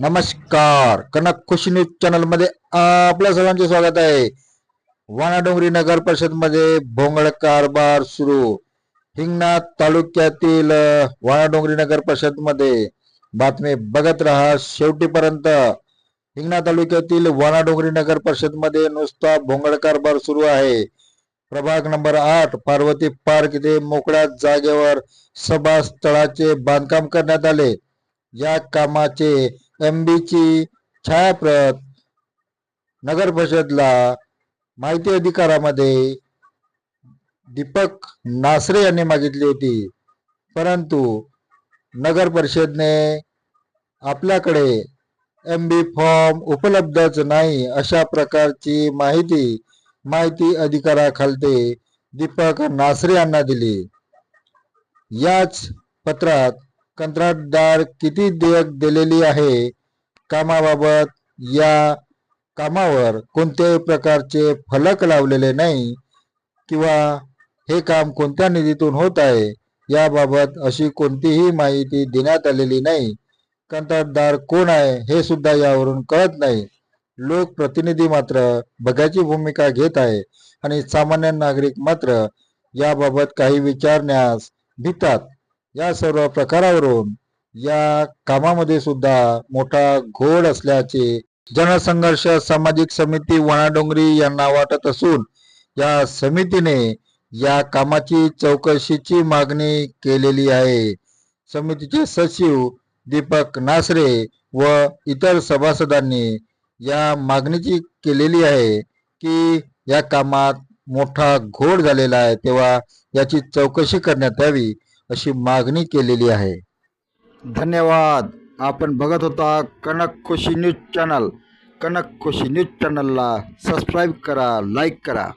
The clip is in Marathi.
नमस्कार. कनक खुशी न्यूज चॅनलमध्ये आपल्या सर्वांचे स्वागत आहे. वाणाडोंगरी नगर परिषदमध्ये भोंगळ कारभार सुरू. हिंगणा तालुक्यातील वाणाडोंगरी नगर परिषदमध्ये बातमी बघत राहा शेवटीपर्यंत. हिंगणा तालुक्यातील वाणाडोंगरी नगर परिषदमध्ये नुसता भोंगळ कारभार सुरू आहे. प्रभाग नंबर आठ पार्वती पार्क येथे मोकळ्या जागेवर सभास्थळाचे बांधकाम करण्यात आले. या कामाचे एमबीची छायाप्रत नगर परिषदला माहिती अधिकारामध्ये दीपक नासरे यांनी मागितली होती. परंतु नगर परिषदने आपल्याकडे एम बी फॉर्म उपलब्धच नाही अशा प्रकारची माहिती माहिती अधिकाराखालते दीपक नासरे यांना दिली. याच पत्रात कंत्राटदार किती देयक दिलेली आहे? कामाबाबत या कामावर कोणत्याही प्रकारचे फलक लावलेले नाही किंवा हे काम कोणत्या निधीतून होत आहे याबाबत अशी कोणतीही माहिती देण्यात आलेली नाही. कंत्राटदार कोण आहे हे सुद्धा यावरून कळत नाही. लोकप्रतिनिधी मात्र बघ्याची भूमिका घेत आहे आणि सामान्य नागरिक मात्र याबाबत काही विचारण्यास भितात. या सर्व प्रकारावरून या कामामध्ये सुद्धा मोठा घोड असल्याचे जनसंघर्ष सामाजिक समिती वणाडोंगरी यांना वाटत असून या समितीने या कामाची चौकशीची मागणी केलेली आहे. समितीचे सचिव दीपक नासरे व इतर सभासदांनी या मागणीची केलेली आहे की या कामात मोठा घोड झालेला आहे तेव्हा याची चौकशी करण्यात यावी. अशी मागणी केलेली आहे. धन्यवाद. आपण बघत होता Kanak Khushi news channel. Kanak Khushi news चॅनलला सबस्क्राईब करा लाईक करा.